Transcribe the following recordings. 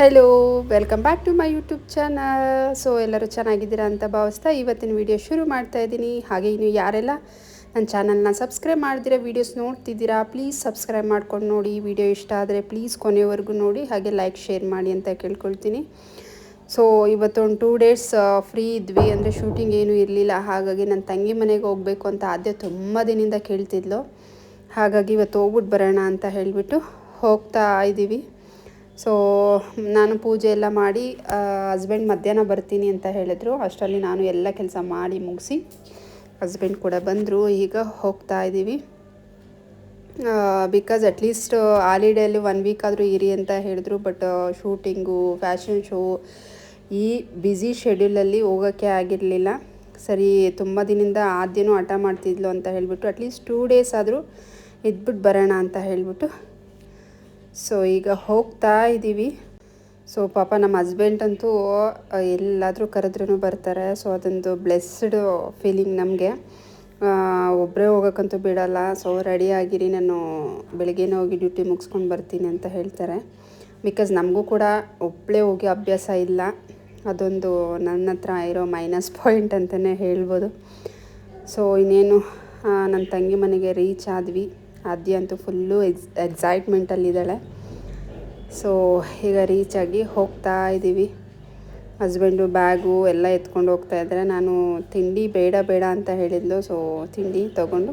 Hello welcome back to my YouTube channel so ಎಲ್ಲರೂ ಚೆನ್ನಾಗಿದ್ದೀರಾ ಅಂತ ಭಾವಿಸ್ತಾ ಇವತ್ತಿನ ವಿಡಿಯೋ ಶುರು ಮಾಡ್ತಾ ಇದ್ದೀನಿ. ಹಾಗೆ ಇನ್ನು ಯಾರೆಲ್ಲ ನನ್ನ ಚಾನಲ್ನ ಸಬ್ಸ್ಕ್ರೈಬ್ ಮಾಡಿದಿರಾ ವೀಡಿಯೋಸ್ ನೋಡ್ತಿದ್ದೀರಾ ಪ್ಲೀಸ್ ಸಬ್ಸ್ಕ್ರೈಬ್ ಮಾಡ್ಕೊಂಡು ನೋಡಿ. ವಿಡಿಯೋ ಇಷ್ಟ ಆದರೆ ಪ್ಲೀಸ್ ಕೊನೆವರೆಗೂ ನೋಡಿ. ಹಾಗೆ ಲೈಕ್ ಶೇರ್ ಮಾಡಿ ಅಂತ ಕೇಳ್ಕೊಳ್ತೀನಿ. ಸೊ ಇವತ್ತೊಂದು ಟೂ ಡೇಸ್ ಫ್ರೀ ಇದ್ವಿ. ಅಂದರೆ ಶೂಟಿಂಗ್ ಏನೂ ಇರಲಿಲ್ಲ. ಹಾಗಾಗಿ ನನ್ನ ತಂಗಿ ಮನೆಗೆ ಹೋಗಬೇಕು ಅಂತ ಆದ್ಯ ತುಂಬ ದಿನದಿಂದ ಕೇಳ್ತಿದ್ಲು. ಹಾಗಾಗಿ ಇವತ್ತು ಹೋಗ್ಬಿಟ್ಟು ಬರೋಣ ಅಂತ ಹೇಳಿಬಿಟ್ಟು ಹೋಗ್ತಾ ಇದ್ದೀವಿ ಸೊ ನಾನು ಪೂಜೆ ಎಲ್ಲ ಮಾಡಿ ಹಸ್ಬೆಂಡ್ ಮಧ್ಯಾಹ್ನ ಬರ್ತೀನಿ ಅಂತ ಹೇಳಿದ್ರು. ಅಷ್ಟರಲ್ಲಿ ನಾನು ಎಲ್ಲ ಕೆಲಸ ಮಾಡಿ ಮುಗಿಸಿ ಹಸ್ಬೆಂಡ್ ಕೂಡ ಬಂದರು. ಈಗ ಹೋಗ್ತಾ ಇದ್ದೀವಿ. ಬಿಕಾಸ್ ಅಟ್ಲೀಸ್ಟ್ ಹಾಲಿಡೇಲಿ ಒನ್ ವೀಕ್ ಆದರೂ ಇರಿ ಅಂತ ಹೇಳಿದ್ರು. ಬಟ್ ಶೂಟಿಂಗು ಫ್ಯಾಷನ್ ಶೋ ಈ ಬ್ಯುಸಿ ಶೆಡ್ಯೂಲಲ್ಲಿ ಹೋಗೋಕ್ಕೆ ಆಗಿರಲಿಲ್ಲ. ಸರಿ, ತುಂಬ ದಿನದಿಂದ ಆದ್ಯನೂ ಹಠ ಮಾಡ್ತಿದ್ಲು ಅಂತ ಹೇಳಿಬಿಟ್ಟು ಅಟ್ಲೀಸ್ಟ್ ಟೂ ಡೇಸ್ ಆದರೂ ಇದ್ಬಿಟ್ಟು ಬರೋಣ ಅಂತ ಹೇಳಿಬಿಟ್ಟು ಸೊ ಈಗ ಹೋಗ್ತಾ ಇದ್ದೀವಿ. ಸೊ ಪಾಪ ನಮ್ಮ ಹಸ್ಬೆಂಡ್ ಅಂತೂ ಎಲ್ಲಾದರೂ ಕರೆದ್ರೂ ಬರ್ತಾರೆ. ಸೊ ಅದೊಂದು ಬ್ಲೆಸ್ಡ್ ಫೀಲಿಂಗ್ ನಮಗೆ. ಒಬ್ಬರೇ ಹೋಗೋಕ್ಕಂತೂ ಬಿಡೋಲ್ಲ. ಸೊ ರೆಡಿ ಆಗಿರಿ. ನಾನು ಬೆಳಗ್ಗೆನೇ ಹೋಗಿ ಡ್ಯೂಟಿ ಮುಗಿಸ್ಕೊಂಡು ಬರ್ತೀನಿ ಅಂತ ಹೇಳ್ತಾರೆ. ಬಿಕಾಸ್ ನಮಗೂ ಕೂಡ ಒಬ್ಬಳೇ ಹೋಗಿ ಅಭ್ಯಾಸ ಇಲ್ಲ. ಅದೊಂದು ನನ್ನ ಹತ್ರ ಇರೋ ಮೈನಸ್ ಪಾಯಿಂಟ್ ಅಂತಲೇ ಹೇಳ್ಬೋದು. ಸೊ ಇನ್ನೇನು ನನ್ನ ತಂಗಿ ಮನೆಗೆ ರೀಚ್ ಆದ್ವಿ. ಆದ್ಯ ಅಂತೂ ಫುಲ್ಲು ಎಕ್ಸ್ ಎಕ್ಸೈಟ್ಮೆಂಟಲ್ಲಿದ್ದಾಳೆ ಸೊ ಈಗ ರೀಚ್ ಆಗಿ ಹೋಗ್ತಾ ಇದ್ದೀವಿ. ಹಸ್ಬೆಂಡು ಬ್ಯಾಗು ಎಲ್ಲ ಎತ್ಕೊಂಡು ಹೋಗ್ತಾ ಇದ್ದಾರೆ. ನಾನು ತಿಂಡಿ ಬೇಡ ಬೇಡ ಅಂತ ಹೇಳಿದ್ಲು. ಸೊ ತಿಂಡಿ ತೊಗೊಂಡು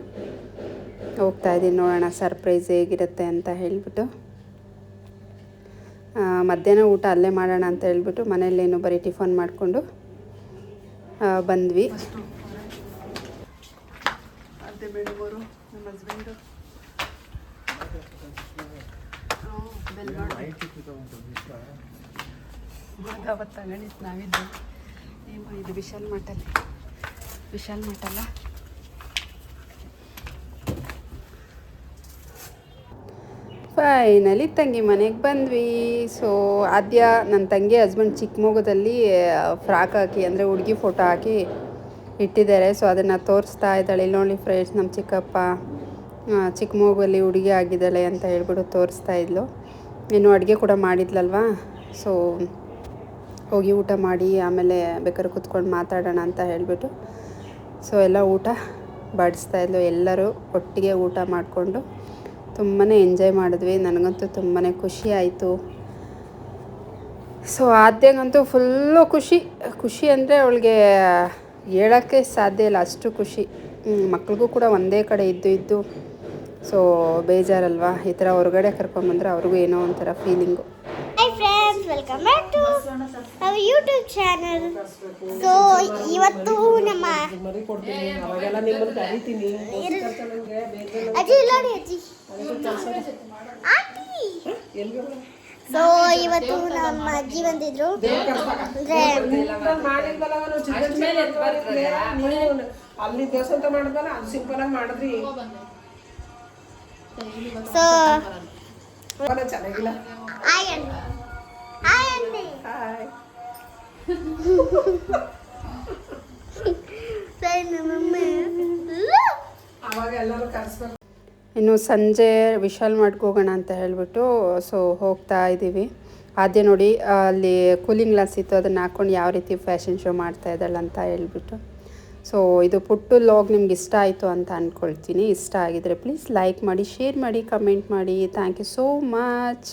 ಹೋಗ್ತಾ ಇದ್ದೀನಿ. ನೋಡೋಣ ಸರ್ಪ್ರೈಸ್ ಹೇಗಿರುತ್ತೆ ಅಂತ ಹೇಳಿಬಿಟ್ಟು. ಮಧ್ಯಾಹ್ನ ಊಟ ಅಲ್ಲೇ ಮಾಡೋಣ ಅಂತ ಹೇಳ್ಬಿಟ್ಟು ಮನೆಯಲ್ಲೇನು ಬರೀ ಟಿಫನ್ ಮಾಡಿಕೊಂಡು ಬಂದ್ವಿ. ಅದೇ ಬೇಡವರು ನಾವಿದ್ದು ಇದು ವಿಶಾಲ್ ಮಠಲ್ಲಿ? ವಿಶಾಲ್ ಮಠಲ್ಲ? ಫೈನಲಿ ತಂಗಿ ಮನೆಗೆ ಬಂದ್ವಿ. ಸೊ ಆದ್ಯ ನನ್ನ ತಂಗಿ ಹಸ್ಬೆಂಡ್ ಚಿಕ್ಕಮೊಗದಲ್ಲಿ ಫ್ರಾಕ್ ಹಾಕಿ, ಅಂದರೆ ಹುಡುಗಿ ಫೋಟೋ ಹಾಕಿ ಇಟ್ಟಿದ್ದಾರೆ. ಸೊ ಅದನ್ನು ತೋರಿಸ್ತಾ ಇದ್ದಾಳೆ. ಇಲ್ಲಿ ನೋಡಿ ಫ್ರೆಂಡ್ಸ್ ನಮ್ಮ ಚಿಕ್ಕಪ್ಪ ಚಿಕ್ಕಮೊಗಲ್ಲಿ ಹುಡುಗಿ ಆಗಿದ್ದಾಳೆ ಅಂತ ಹೇಳ್ಬಿಟ್ಟು ತೋರಿಸ್ತಾ ಇದ್ಲು. ಇನ್ನು ಅಡುಗೆ ಕೂಡ ಮಾಡಿದ್ಲಲ್ವಾ? ಸೊ ಹೋಗಿ ಊಟ ಮಾಡಿ, ಆಮೇಲೆ ಬೇಕಾದ್ರೆ ಕುತ್ಕೊಂಡು ಮಾತಾಡೋಣ ಅಂತ ಹೇಳಿಬಿಟ್ಟು. ಸೊ ಎಲ್ಲ ಊಟ ಬಡಿಸ್ತಾ ಇದ್ಲು. ಎಲ್ಲರೂ ಒಟ್ಟಿಗೆ ಊಟ ಮಾಡಿಕೊಂಡು ತುಂಬಾ ಎಂಜಾಯ್ ಮಾಡಿದ್ವಿ. ನನಗಂತೂ ತುಂಬಾ ಖುಷಿ ಆಯಿತು. ಸೊ ಆದ್ಯಂಗಂತೂ ಫುಲ್ಲು ಖುಷಿ. ಖುಷಿ ಅಂದರೆ ಅವಳಿಗೆ ಹೇಳೋಕ್ಕೆ ಸಾಧ್ಯ ಇಲ್ಲ. ಅಷ್ಟು ಖುಷಿ. ಮಕ್ಳಿಗೂ ಕೂಡ ಒಂದೇ ಕಡೆ ಇದ್ದು ಇದ್ದು ಸೊ ಬೇಜಾರಲ್ವಾ? ಈ ಥರ ಹೊರಗಡೆ ಕರ್ಕೊಂಬಂದ್ರೆ ಅವ್ರಿಗೂ ಏನೋ ಒಂಥರ feeling hi friends welcome back to our YouTube channel so ಇವತ್ತು ನಮ್ಮ ಅಜ್ಜಿ ಇಲ್ಲ ನೋಡಿ ಅಜ್ಜಿ ಸೊ ಇವತ್ತು ನಮ್ಮ ಅಜ್ಜಿ ಬಂದಿದ್ರು. ಅಂದ್ರೆ ಅಲ್ಲಿ ದೇವಸ್ಥಾನ ಮಾಡಿದ್ವಲ್ಲ ಅದು ಸಿಂಪಲ್ ಆಗಿ ಮಾಡಿದ್ರಿ. ಸರಿ ನಮ್ಮಮ್ಮ ಅವಾಗ ಎಲ್ಲರೂ ಕರೆಸ್ಬೇಕು. ಇನ್ನು ಸಂಜೆ ವಿಶಾಲ್ ಮಾಡ್ಕೋಗೋಣ ಹೋಗೋಣ ಅಂತ ಹೇಳಿಬಿಟ್ಟು ಸೊ ಹೋಗ್ತಾ ಇದ್ದೀವಿ. ಅದೇ ನೋಡಿ ಅಲ್ಲಿ ಕೂಲಿಂಗ್ ಗ್ಲಾಸ್ ಇತ್ತು ಅದನ್ನು ಹಾಕ್ಕೊಂಡು ಯಾವ ರೀತಿ ಫ್ಯಾಷನ್ ಶೋ ಮಾಡ್ತಾ ಇದ್ದಾಳೆ ಅಂತ ಹೇಳ್ಬಿಟ್ಟು. ಸೊ ಇದು ಪುಟ್ಟು ಲಾಗ್ ನಿಮ್ಗೆ ಇಷ್ಟ ಆಯಿತು ಅಂತ ಅಂದ್ಕೊಳ್ತೀನಿ ಇಷ್ಟ ಆಗಿದರೆ ಪ್ಲೀಸ್ ಲೈಕ್ ಮಾಡಿ ಶೇರ್ ಮಾಡಿ ಕಮೆಂಟ್ ಮಾಡಿ. Thank you so much